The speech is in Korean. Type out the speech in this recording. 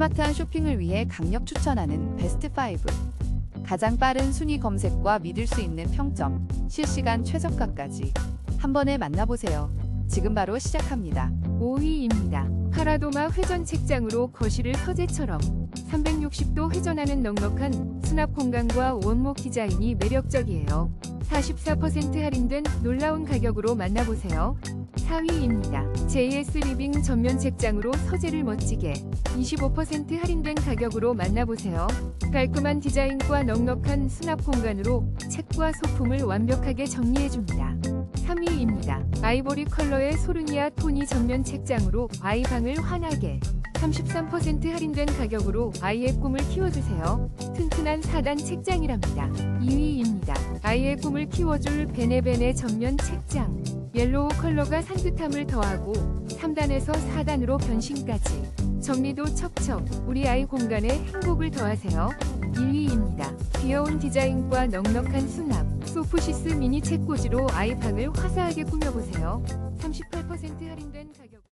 스마트한 쇼핑을 위해 강력 추천하는 베스트 5. 가장 빠른 순위 검색과 믿을 수 있는 평점, 실시간 최저가까지 한 번에 만나보세요. 지금 바로 시작합니다. 5위입니다. 파라도마 회전 책장으로 거실을 서재처럼 360도 회전하는 넉넉한 수납 공간과 원목 디자인이 매력적이에요. 44% 할인된 놀라운 가격으로 만나보세요. 4위입니다. JS 리빙 전면 책장으로 서재를 멋지게 25% 할인된 가격으로 만나보세요. 깔끔한 디자인과 넉넉한 수납 공간으로 책과 소품을 완벽하게 정리해줍니다. 3위입니다. 아이보리 컬러의 소르니아 토니 전면 책장으로 아이방을 환하게 33% 할인된 가격으로 아이의 꿈을 키워주세요. 튼튼한 4단 책장이랍니다. 2위입니다. 아이의 꿈을 키워줄 베네베네 전면 책장. 옐로우 컬러가 산뜻함을 더하고 3단에서 4단으로 변신까지. 정리도 척척 우리 아이 공간에 행복을 더하세요. 1위입니다. 귀여운 디자인과 넉넉한 수납. 소프시스 미니 책꽂이로 아이 방을 화사하게 꾸며보세요. 38% 할인된 가격.